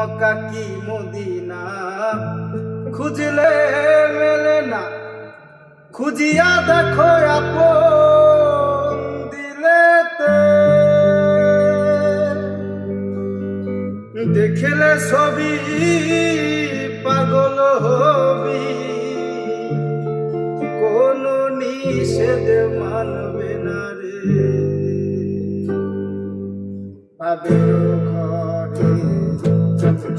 মক্কা কি মদিনা? খুঁজলে মেলে না। খুঁজিয়া দেখো আপন দেখলে ছবি পাগল হবি। কোন নিষেধ মানবে না রে। পাবে ঘরে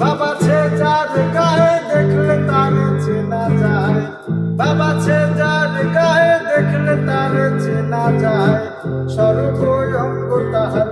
বাবা সে যার গায়ে দেখলে তার চেনা যায়। বাবা সে যার গায়ে দেখলে তার চেনা যায়। সর্বঙ্গ তাহার